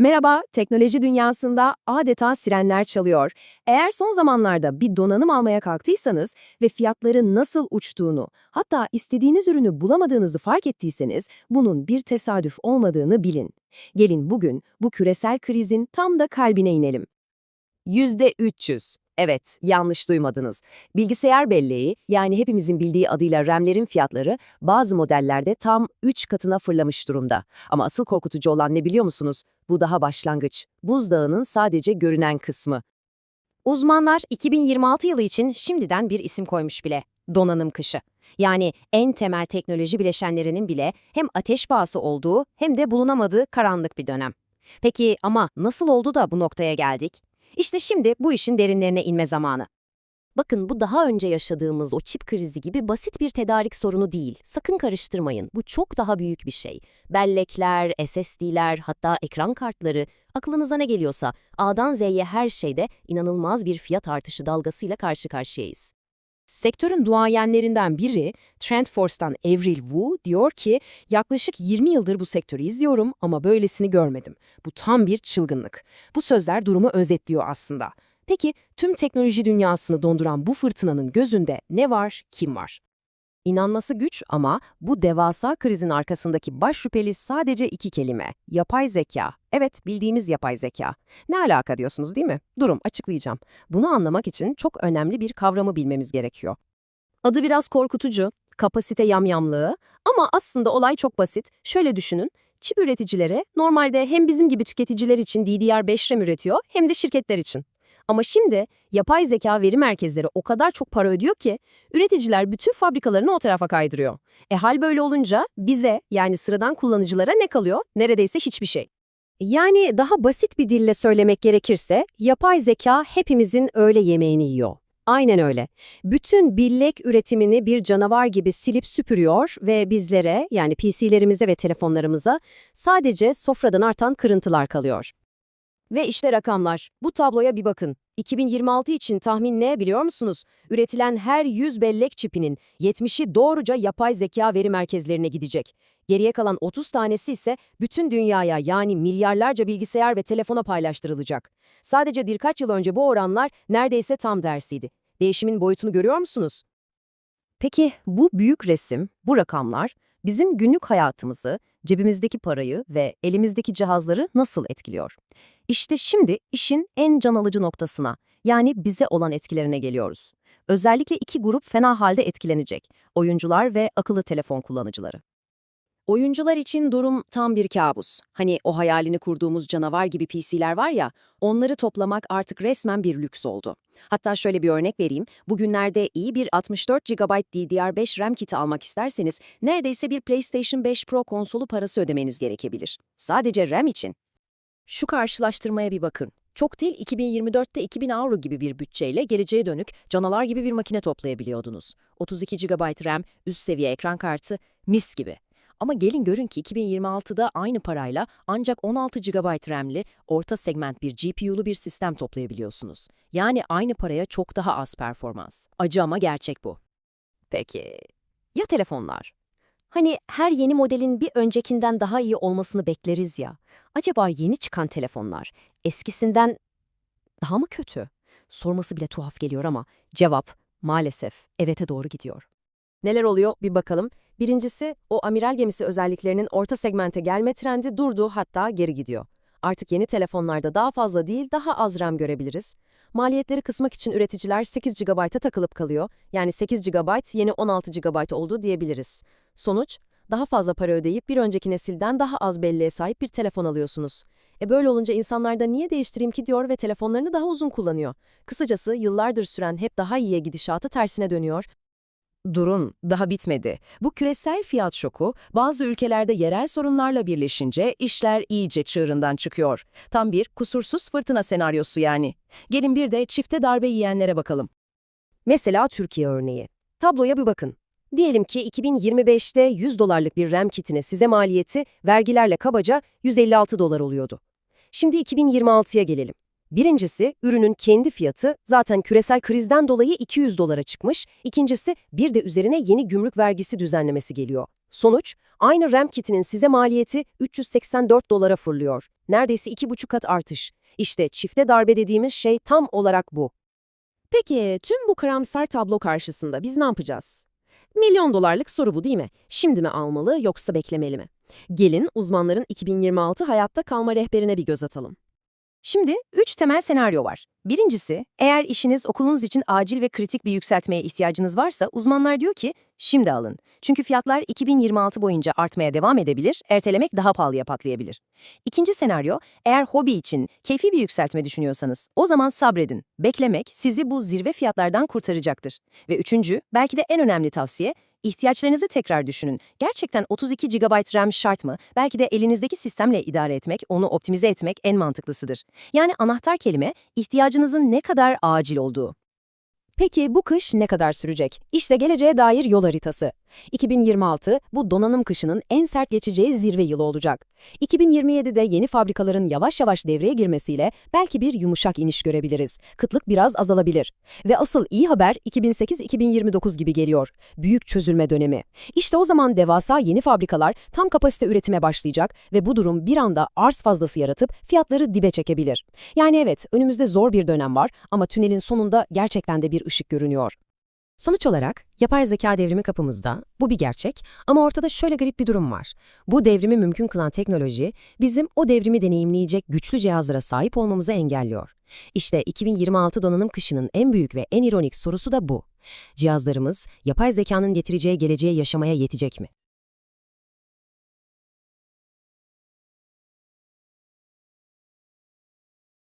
Merhaba, teknoloji dünyasında adeta sirenler çalıyor. Eğer son zamanlarda bir donanım almaya kalktıysanız ve fiyatları nasıl uçtuğunu, hatta istediğiniz ürünü bulamadığınızı fark ettiyseniz bunun bir tesadüf olmadığını bilin. Gelin bugün bu küresel krizin tam da kalbine inelim. %300. Evet, yanlış duymadınız. Bilgisayar belleği, yani hepimizin bildiği adıyla RAM'lerin fiyatları bazı modellerde tam 3 katına fırlamış durumda. Ama asıl korkutucu olan ne biliyor musunuz? Bu daha başlangıç. Buzdağının sadece görünen kısmı. Uzmanlar 2026 yılı için şimdiden bir isim koymuş bile. Donanım kışı. Yani en temel teknoloji bileşenlerinin bile hem ateş pahası olduğu hem de bulunamadığı karanlık bir dönem. Peki ama nasıl oldu da bu noktaya geldik? İşte şimdi bu işin derinlerine inme zamanı. Bakın bu daha önce yaşadığımız o çip krizi gibi basit bir tedarik sorunu değil. Sakın karıştırmayın. Bu çok daha büyük bir şey. Bellekler, SSD'ler, hatta ekran kartları, aklınıza ne geliyorsa A'dan Z'ye her şeyde inanılmaz bir fiyat artışı dalgasıyla karşı karşıyayız. Sektörün duayenlerinden biri, TrendForce'dan Avril Wu diyor ki, yaklaşık 20 yıldır bu sektörü izliyorum ama böylesini görmedim. Bu tam bir çılgınlık. Bu sözler durumu özetliyor aslında. Peki tüm teknoloji dünyasını donduran bu fırtınanın gözünde ne var, kim var? İnanması güç ama bu devasa krizin arkasındaki baş şüpheli sadece iki kelime. Yapay zeka. Evet, bildiğimiz yapay zeka. Ne alaka diyorsunuz değil mi? Durum, açıklayacağım. Bunu anlamak için çok önemli bir kavramı bilmemiz gerekiyor. Adı biraz korkutucu, kapasite yamyamlığı ama aslında olay çok basit. Şöyle düşünün, çip üreticileri normalde hem bizim gibi tüketiciler için DDR5 RAM üretiyor hem de şirketler için. Ama şimdi yapay zeka veri merkezleri o kadar çok para ödüyor ki üreticiler bütün fabrikalarını o tarafa kaydırıyor. E hal böyle olunca bize yani sıradan kullanıcılara ne kalıyor? Neredeyse hiçbir şey. Yani daha basit bir dille söylemek gerekirse, yapay zeka hepimizin öğle yemeğini yiyor. Aynen öyle. Bütün billek üretimini bir canavar gibi silip süpürüyor ve bizlere yani PC'lerimize ve telefonlarımıza sadece sofradan artan kırıntılar kalıyor. Ve işte rakamlar. Bu tabloya bir bakın. 2026 için tahmin ne biliyor musunuz? Üretilen her 100 bellek çipinin 70'i doğruca yapay zeka veri merkezlerine gidecek. Geriye kalan 30 tanesi ise bütün dünyaya yani milyarlarca bilgisayar ve telefona paylaştırılacak. Sadece birkaç yıl önce bu oranlar neredeyse tam dersiydi. Değişimin boyutunu görüyor musunuz? Peki bu büyük resim, bu rakamlar bizim günlük hayatımızı, cebimizdeki parayı ve elimizdeki cihazları nasıl etkiliyor? İşte şimdi işin en can alıcı noktasına, yani bize olan etkilerine geliyoruz. Özellikle iki grup fena halde etkilenecek, oyuncular ve akıllı telefon kullanıcıları. Oyuncular için durum tam bir kabus. Hani o hayalini kurduğumuz canavar gibi PC'ler var ya, onları toplamak artık resmen bir lüks oldu. Hatta şöyle bir örnek vereyim. Bugünlerde iyi bir 64 GB DDR5 RAM kiti almak isterseniz neredeyse bir PlayStation 5 Pro konsolu parası ödemeniz gerekebilir. Sadece RAM için. Şu karşılaştırmaya bir bakın. Çok değil 2024'te 2000 avro gibi bir bütçeyle geleceğe dönük canalar gibi bir makine toplayabiliyordunuz. 32 GB RAM, üst seviye ekran kartı, mis gibi. Ama gelin görün ki 2026'da aynı parayla ancak 16 GB RAM'li orta segment bir GPU'lu bir sistem toplayabiliyorsunuz. Yani aynı paraya çok daha az performans. Acı ama gerçek bu. Peki, ya telefonlar? Hani her yeni modelin bir öncekinden daha iyi olmasını bekleriz ya. Acaba yeni çıkan telefonlar eskisinden daha mı kötü? Sorması bile tuhaf geliyor ama cevap maalesef evete doğru gidiyor. Neler oluyor bir bakalım. Birincisi o amiral gemisi özelliklerinin orta segmente gelme trendi durdu hatta geri gidiyor. Artık yeni telefonlarda daha fazla değil daha az RAM görebiliriz. Maliyetleri kısmak için üreticiler 8 GB'a takılıp kalıyor. Yani 8 GB yeni 16 GB oldu diyebiliriz. Sonuç, daha fazla para ödeyip bir önceki nesilden daha az belleğe sahip bir telefon alıyorsunuz. E böyle olunca insanlar da niye değiştireyim ki diyor ve telefonlarını daha uzun kullanıyor. Kısacası yıllardır süren hep daha iyiye gidişatı tersine dönüyor. Durun, daha bitmedi. Bu küresel fiyat şoku bazı ülkelerde yerel sorunlarla birleşince işler iyice çığırından çıkıyor. Tam bir kusursuz fırtına senaryosu yani. Gelin bir de çifte darbe yiyenlere bakalım. Mesela Türkiye örneği. Tabloya bir bakın. Diyelim ki 2025'te 100 dolarlık bir RAM kitine size maliyeti vergilerle kabaca 156 dolar oluyordu. Şimdi 2026'ya gelelim. Birincisi, ürünün kendi fiyatı zaten küresel krizden dolayı 200 dolara çıkmış. İkincisi, bir de üzerine yeni gümrük vergisi düzenlemesi geliyor. Sonuç, Aynı RAM kitinin size maliyeti 384 dolara fırlıyor. Neredeyse iki buçuk kat artış. İşte çifte darbe dediğimiz şey tam olarak bu. Peki tüm bu karamsar tablo karşısında biz ne yapacağız? Milyon dolarlık soru bu değil mi? Şimdi mi almalı yoksa beklemeli mi? Gelin uzmanların 2026 hayatta kalma rehberine bir göz atalım. Şimdi üç temel senaryo var. Birincisi, eğer işiniz okulunuz için acil ve kritik bir yükseltmeye ihtiyacınız varsa uzmanlar diyor ki şimdi alın. Çünkü fiyatlar 2026 boyunca artmaya devam edebilir, ertelemek daha pahalıya patlayabilir. İkinci senaryo, eğer hobi için keyfi bir yükseltme düşünüyorsanız o zaman sabredin. Beklemek sizi bu zirve fiyatlardan kurtaracaktır. Ve üçüncü, belki de en önemli tavsiye, İhtiyaçlarınızı tekrar düşünün. Gerçekten 32 GB RAM şart mı? Belki de elinizdeki sistemle idare etmek, onu optimize etmek en mantıklısıdır. Yani anahtar kelime ihtiyacınızın ne kadar acil olduğu. Peki bu kış ne kadar sürecek? İşte geleceğe dair yol haritası. 2026 bu donanım kışının en sert geçeceği zirve yılı olacak. 2027'de yeni fabrikaların yavaş yavaş devreye girmesiyle belki bir yumuşak iniş görebiliriz. Kıtlık biraz azalabilir. Ve asıl iyi haber 2008-2029 gibi geliyor. Büyük çözülme dönemi. İşte o zaman devasa yeni fabrikalar tam kapasite üretime başlayacak ve bu durum bir anda arz fazlası yaratıp fiyatları dibe çekebilir. Yani evet önümüzde zor bir dönem var ama tünelin sonunda gerçekten de bir ışık görünüyor. Sonuç olarak yapay zeka devrimi kapımızda, bu bir gerçek ama ortada şöyle garip bir durum var. Bu devrimi mümkün kılan teknoloji bizim o devrimi deneyimleyecek güçlü cihazlara sahip olmamızı engelliyor. İşte 2026 donanım kışının en büyük ve en ironik sorusu da bu. Cihazlarımız yapay zekanın getireceği geleceğe yaşamaya yetecek mi?